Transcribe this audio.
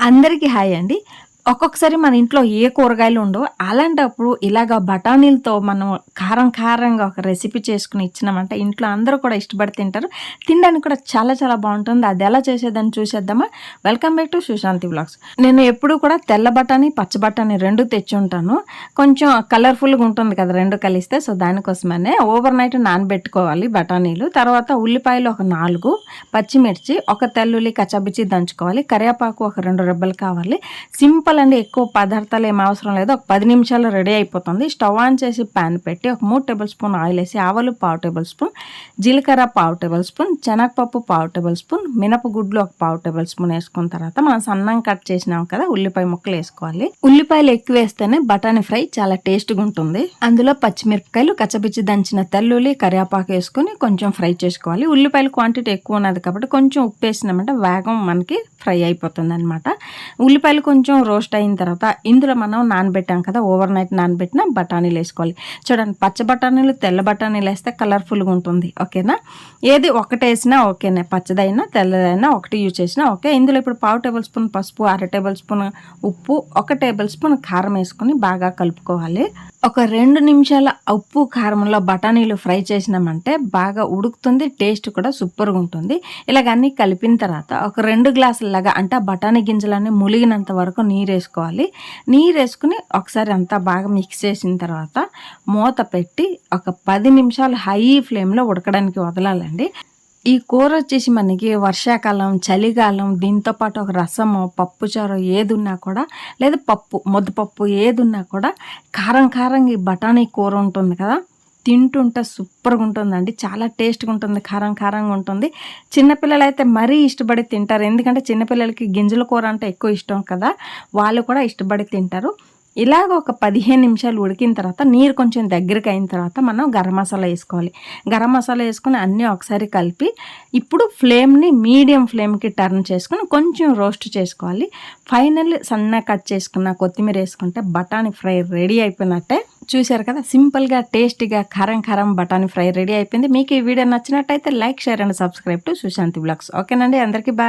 అందరికీ హాయ్ అండి. ఒక్కొక్కసారి మన ఇంట్లో ఏ కూరగాయలు ఉండవు అలాంటప్పుడు ఇలాగ బఠానీలతో మనం కారం కారంగా ఒక రెసిపీ చేసుకుని ఇచ్చినామంటే ఇంట్లో అందరూ కూడా ఇష్టపడి తింటారు. తినడానికి కూడా చాలా చాలా బాగుంటుంది. అది ఎలా చేసేదని చూసేద్దామా? Welcome back to Sushanti blogs నేను ఎప్పుడు కూడా తెల్ల బఠానీ పచ్చ బఠానీ రెండు తెచ్చి ఉంటాను. కొంచెం కలర్ఫుల్గా ఉంటుంది కదా రెండు కలిస్తే సో దానికోసమనే ఓవర్ నైట్ నానబెట్టుకోవాలి బఠానీలు. తర్వాత ఉల్లిపాయలు ఒక నాలుగు పచ్చిమిర్చి ఒక తెల్లుల్లి కచ్చబిచ్చి దంచుకోవాలి. కరివేపాకు ఒక రెండు రెబ్బలు కావాలి. సింపుల్ అండి ఎక్కువ పదార్థాలు ఏం అవసరం లేదు. ఒక పది నిమిషాలు రెడీ అయిపోతుంది. స్టవ్ ఆన్ చేసి ప్యాన్ పెట్టి ఒక మూడు టేబుల్ స్పూన్ ఆయిల్ వేసి ఆవలు పావు టేబుల్ స్పూన్ జీలకర్ర పావు టేబుల్ స్పూన్ శనగపప్పు పావు టేబుల్ స్పూన్ మినపగుడ్లు ఒక పావు టేబుల్ స్పూన్ వేసుకున్న తర్వాత మనం సన్నం కట్ చేసినాం కదా ఉల్లిపాయ ముక్కలు వేసుకోవాలి. ఉల్లిపాయలు ఎక్కువ వేస్తేనే బఠానీ ఫ్రై చాలా టేస్ట్గా ఉంటుంది. అందులో పచ్చిమిరపకాయలు కచ్చపిచ్చి దంచిన తెల్లుల్లి కరివేపాకు వేసుకొని కొంచెం ఫ్రై చేసుకోవాలి. ఉల్లిపాయల క్వాంటిటీ ఎక్కువ ఉన్నది కాబట్టి కొంచెం ఉప్పు వేసినామంటే వేగం మనకి ఫ్రై అయిపోతుంది అనమాట ఉల్లిపాయలు కొంచెం రోస్ట్ అయిన తర్వాత ఇందులో మనం నానబెట్టాం కదా ఓవర్ నైట్ నానబెట్టిన బఠానీలు వేసుకోవాలి. చూడండి పచ్చ బఠానీలు తెల్ల బఠానీలు వేస్తే కలర్ఫుల్గా ఉంటుంది ఓకేనా? ఏది ఒకటి వేసినా ఓకేనే పచ్చదైనా తెల్లదైనా ఒకటి యూజ్ చేసినా ఓకే. ఇందులో ఇప్పుడు పావు టేబుల్ స్పూన్ పసుపు అర టేబుల్ స్పూన్ ఉప్పు ఒక టేబుల్ స్పూన్ కారం వేసుకొని బాగా కలుపుకోవాలి. ఒక రెండు నిమిషాల ఉప్పు కారంలో బఠానీలు ఫ్రై చేసినామంటే బాగా ఉడుకుతుంది టేస్ట్ కూడా సూపర్గా ఉంటుంది. ఇలాగ అన్నీ కలిపిన తర్వాత ఒక రెండు గ్లాసులలాగా అంటే బఠానీ గింజలన్నీ ములిగినంత వరకు నీరు వేసుకోవాలి. నీరు వేసుకుని ఒకసారి అంతా బాగా మిక్స్ చేసిన తర్వాత మూత పెట్టి ఒక పది నిమిషాలు హై ఫ్లేమ్లో ఉడకడానికి వదలాలండి. ఈ కూర వచ్చేసి మనకి వర్షాకాలం చలికాలం దీంతో పాటు ఒక రసము పప్పుచారు ఏది ఉన్నా కూడా లేదా పప్పు ముద్దపప్పు ఏది ఉన్నా కూడా కారం కారంగా ఈ బఠానీ కూర ఉంటుంది కదా. తింటుంటే సూపర్గా ఉంటుందండి. చాలా టేస్ట్గా ఉంటుంది కారం కారంగా ఉంటుంది. చిన్నపిల్లలు అయితే మరీ ఇష్టపడి తింటారు. ఎందుకంటే చిన్నపిల్లలకి గింజల కూర అంటే ఎక్కువ ఇష్టం కదా. వాళ్ళు కూడా ఇష్టపడి తింటారు. ఇలాగ ఒక పదిహేను నిమిషాలు ఉడికిన తర్వాత నీరు కొంచెం దగ్గరికి అయిన తర్వాత మనం గరం మసాలా వేసుకోవాలి. గరం మసాలా వేసుకొని అన్నీ ఒకసారి కలిపి ఇప్పుడు ఫ్లేమ్ని మీడియం ఫ్లేమ్కి టర్న్ చేసుకుని కొంచెం రోస్ట్ చేసుకోవాలి. ఫైనల్ సన్న కట్ చేసుకున్న కొత్తిమీర వేసుకుంటే బఠానీ ఫ్రై రెడీ అయిపోయినట్టే. చూశారు కదా సింపుల్గా టేస్టీగా కారం కారం బఠానీ ఫ్రై రెడీ అయిపోయింది. మీకు ఈ వీడియో నచ్చినట్టయితే like share and subscribe to Sushanti blogs. ఓకేనండి అందరికీ బాయ్.